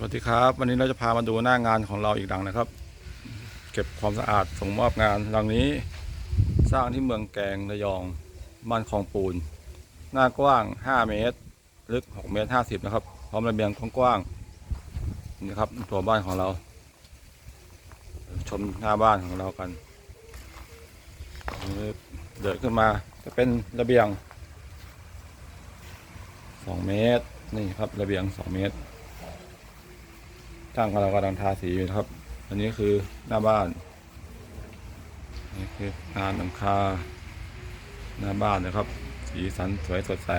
สวัสดีครับ วันนี้เราจะพามาดูหน้างานของเราอีกหลังนะครับ เก็บความสะอาดส่งมอบงานหลังนี้ สร้างที่เมืองแกงระยองบ้านคลองปูน หน้ากว้าง 5 เมตร ลึก 6 เมตร 50 นะครับ พร้อมระเบียงกว้างๆนี่ครับตัวบ้านของเรา ชมหน้าบ้านของเรากัน เดินขึ้นมาจะเป็นระเบียง 2 เมตรนี่ครับระเบียง 2 เมตร ช่างของเรากำลังทาสีอยู่ครับ อันนี้คือหน้าบ้าน นี่คืองานหลังคาหน้าบ้านนะครับ สีสันสวยสดใส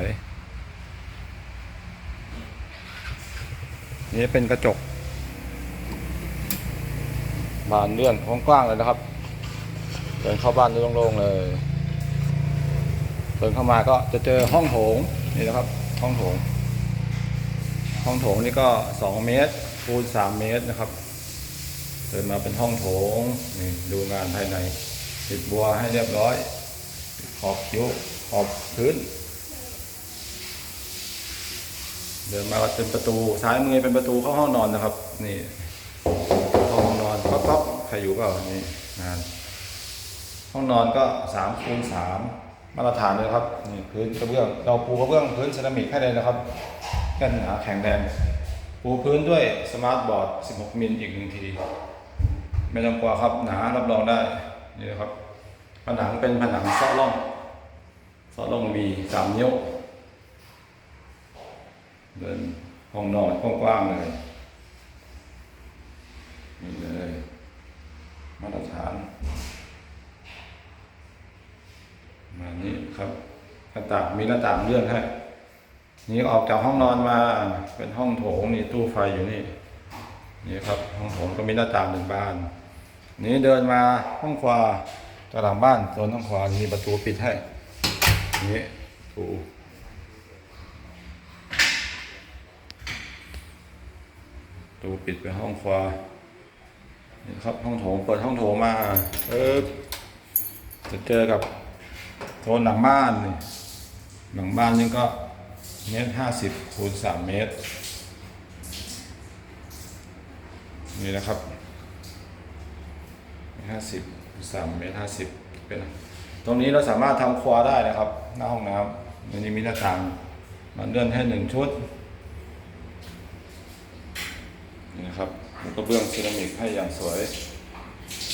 นี่เป็นกระจกบานเลื่อนกว้างๆเลยนะครับ เดินเข้าบ้านโล่งๆเลยเดินเข้ามาก็จะเจอห้องโถงนี่นะครับ ห้องโถง ห้องโถงนี่ก็2เมตร คูณ3เมตรนะครับเดินมาเป็นห้องโถงนี่ดูงานภายใน ติดบัวให้เรียบร้อย ขอบคิ้วขอบพื้น เดินมาก็เป็นประตูซ้ายมือเป็นประตูเข้าห้องนอนนะครับ นี่เข้าห้องนอนก๊อกก๊อกใครอยู่ก็นี่งานห้องนอนก็3คูณ3มาตรฐานเลยครับนี่พื้นกระเบื้องเราปูกระเบื้องพื้นเซรามิกให้เลยนะครับกันหนาแข็งแรง ปูพื้นด้วยสมาร์ทบอร์ด 16 มิลอีกหนึ่งที ไม่ต้องกลัวครับ หนารับรองได้ นี่นะครับ ผนังเป็นผนังซอกล่องซอกล่องวีสามนิ้ว เดินห้องนอนกว้างๆเลย นี่เลย มาตรฐานมานี่ครับหน้าต่างมีหน้าต่างเลื่อนให้ นี่ออกจากห้องนอนมา เป็นห้องโถงนี่ตู้ไฟอยู่นี่ นี่ครับห้องโถงก็มีหน้าต่างหนึ่งบาน นี่เดินมาห้องขวาจากหลังบ้านโซนห้องขวามีประตูปิดให้ นี่ประตูประตูปิดไปห้องขวานี่ครับห้องโถงเปิดห้องโถงมาเออจะเจอกับโซนหลังบ้านนี่หลังบ้านนี่ก็ เมตรห้าสิบคูณสามเมตร นี่นะครับห้าสิบสามเมตรห้าสิบเป็นตรงนี้เราสามารถทำครัวได้นะครับ หน้าห้องน้ำอันนี้มีหน้าต่างมันเลื่อนให้หนึ่งชุดนี่นะครับแล้วก็เบื้องเซรามิกให้อย่างสวย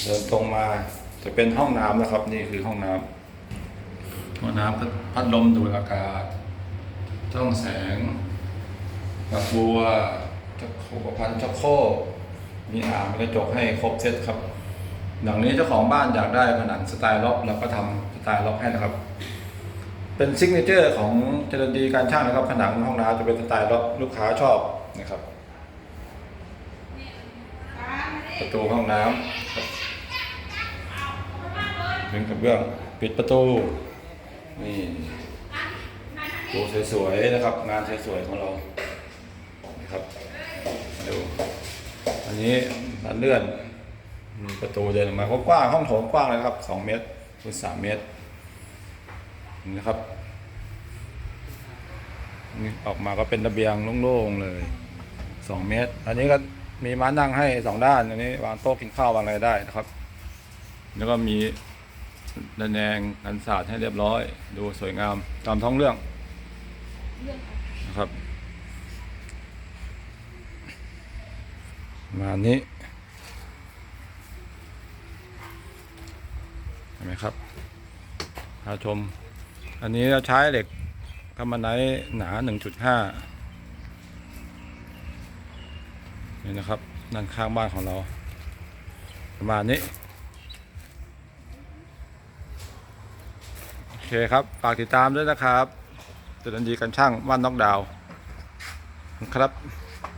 เดินตรงมาจะเป็นห้องน้ำนะครับ นี่คือห้องน้ำห้องน้ำพัดลมดูดอากาศ ช่องแสงกับบัวจะโขกพันชักโครกมีอ่างมีกระจกให้ครบเซตครับ หลังนี้เจ้าของบ้านอยากได้ผนังสไตล์ล็อกเราก็ทำสไตล์ล็อกให้นะครับ เป็นซิกเนเจอร์ของเจริญดีการช่างนะครับ ผนังห้องน้ำจะเป็นสไตล์ล็อกลูกค้าชอบนะครับ ประตูห้องน้ำเป็นกระเบื้อง ปิดประตูนี่ ดูสวยๆนะครับ งานสวยๆของเรานะครับดูอันนี้ร้านเลื่อนประตูเดินออกมาก็กว้างห้องโถงกว้างเลยครับสองเมตรคูณสามเมตรนี่นะครับนี่ออกมาก็เป็นระเบียงโล่งๆเลยสองเมตร อันนี้ก็มีม้านั่งให้สองด้าน อันนี้วางโต๊ะกินข้าววางอะไรได้นะครับ แล้วก็มีระแนงกันศาสตร์ให้เรียบร้อย ดูสวยงามตามท้องเรื่อง นะครับมานี้เห็นไหมครับพาชม อันนี้เราใช้เหล็กกำมะไนท์หนา 1.5 นี่นะครับด้านข้างบ้านของเรา ประมาณนี้ โอเคครับ ฝากติดตามด้วยนะครับ จุดันดีกันช่างบ้านนอกดาวครับ